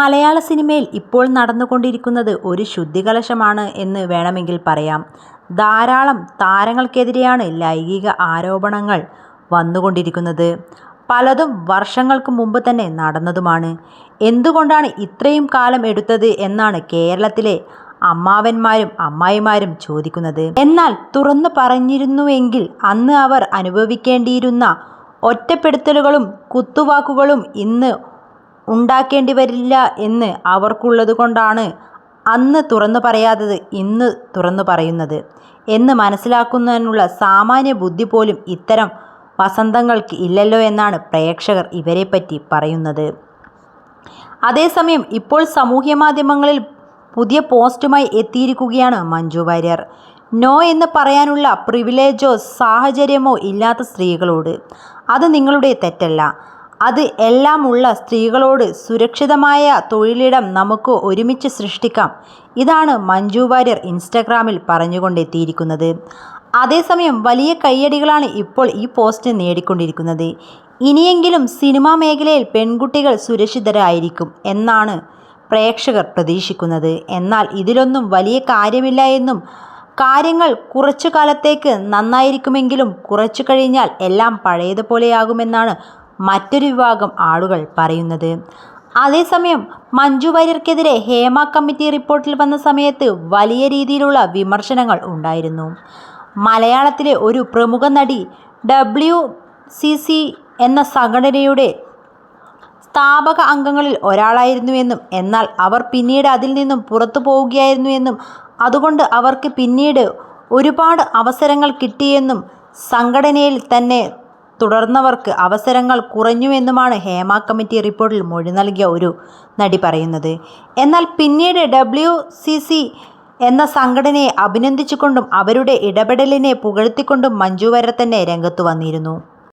മലയാള സിനിമയിൽ ഇപ്പോൾ നടന്നുകൊണ്ടിരിക്കുന്നത് ഒരു ശുദ്ധികലശമാണ് എന്ന് വേണമെങ്കിൽ പറയാം. ധാരാളം താരങ്ങൾക്കെതിരെയാണ് ലൈംഗിക ആരോപണങ്ങൾ വന്നുകൊണ്ടിരിക്കുന്നത്. പലതും വർഷങ്ങൾക്ക് മുമ്പ് തന്നെ നടന്നതുമാണ്. എന്തുകൊണ്ടാണ് ഇത്രയും കാലം എടുത്തത് എന്നാണ് കേരളത്തിലെ അമ്മാവന്മാരും അമ്മായിമാരും ചോദിക്കുന്നത്. എന്നാൽ തുറന്നു പറഞ്ഞിരുന്നുവെങ്കിൽ അന്ന് അവർ അനുഭവിക്കേണ്ടിയിരുന്ന ഒറ്റപ്പെടുത്തലുകളും കുത്തുവാക്കുകളും ഇന്ന് ഉണ്ടാകേണ്ടിവരില്ല എന്ന് അവർക്കുള്ളതുകൊണ്ടാണ് അന്ന് തുറന്നു പറയാത്തത് ഇന്ന് തുറന്നു പറയുന്നത് എന്ന് മനസ്സിലാക്കുന്നതിനുള്ള സാമാന്യ ബുദ്ധി പോലും ഇത്തരം വസന്തങ്ങൾക്ക് ഇല്ലല്ലോ എന്നാണ് പ്രേക്ഷകർ ഇവരെപ്പറ്റി പറയുന്നത്. അതേസമയം ഇപ്പോൾ സാമൂഹ്യ മാധ്യമങ്ങളിൽ പുതിയ പോസ്റ്റുമായി എത്തിയിരിക്കുകയാണ് മഞ്ജു വാര്യർ. നോ എന്ന് പറയാനുള്ള പ്രിവിലേജോ സാഹചര്യമോ ഇല്ലാത്ത സ്ത്രീകളോട്. അത് നിങ്ങളുടെ തെറ്റല്ല. അത് എല്ലാം ഉള്ള സ്ത്രീകളോട് സുരക്ഷിതമായ തൊഴിലിടം നമുക്ക് ഒരുമിച്ച് സൃഷ്ടിക്കാം. ഇതാണ് മഞ്ജു വാര്യർ ഇൻസ്റ്റഗ്രാമിൽ പറഞ്ഞുകൊണ്ടെത്തിയിരിക്കുന്നത്. അതേസമയം വലിയ കയ്യടികളാണ് ഇപ്പോൾ ഈ പോസ്റ്റ് നേടിക്കൊണ്ടിരിക്കുന്നത്. ഇനിയെങ്കിലും സിനിമാ മേഖലയിൽ പെൺകുട്ടികൾ സുരക്ഷിതരായിരിക്കും എന്നാണ് പ്രേക്ഷകർ പ്രതീക്ഷിക്കുന്നത്. എന്നാൽ ഇതിലൊന്നും വലിയ കാര്യമില്ല എന്നും കാര്യങ്ങൾ കുറച്ചു കാലത്തേക്ക് നന്നായിരിക്കുമെങ്കിലും കുറച്ചു കഴിഞ്ഞാൽ എല്ലാം പഴയതുപോലെയാകുമെന്നാണ് മറ്റൊരു വിഭാഗം ആളുകൾ പറയുന്നത്. അതേസമയം മഞ്ജു വാര്യർക്കെതിരെ ഹേമ കമ്മിറ്റി റിപ്പോർട്ടിൽ വന്ന സമയത്ത് വലിയ രീതിയിലുള്ള വിമർശനങ്ങൾ ഉണ്ടായിരുന്നു. മലയാളത്തിലെ ഒരു പ്രമുഖ നടി ഡബ്ല്യു സി സി എന്ന സംഘടനയുടെ സ്ഥാപക അംഗങ്ങളിൽ ഒരാളായിരുന്നുവെന്നും എന്നാൽ അവർ പിന്നീട് അതിൽ നിന്നും പുറത്തു പോവുകയായിരുന്നു എന്നും അതുകൊണ്ട് അവർക്ക് പിന്നീട് ഒരുപാട് അവസരങ്ങൾ കിട്ടിയെന്നും സംഘടനയിൽ തന്നെ തുടർന്നവർക്ക് അവസരങ്ങൾ കുറഞ്ഞുവെന്നുമാണ് ഹേമ കമ്മിറ്റി റിപ്പോർട്ടിൽ മൊഴി നൽകിയ ഒരു നടി പറയുന്നത്. എന്നാൽ പിന്നീട് ഡബ്ല്യു സി സി എന്ന സംഘടനയെ അഭിനന്ദിച്ചുകൊണ്ടും അവരുടെ ഇടപെടലിനെ പുകഴ്ത്തിക്കൊണ്ടും മഞ്ജു തന്നെ രംഗത്തു വന്നിരുന്നു.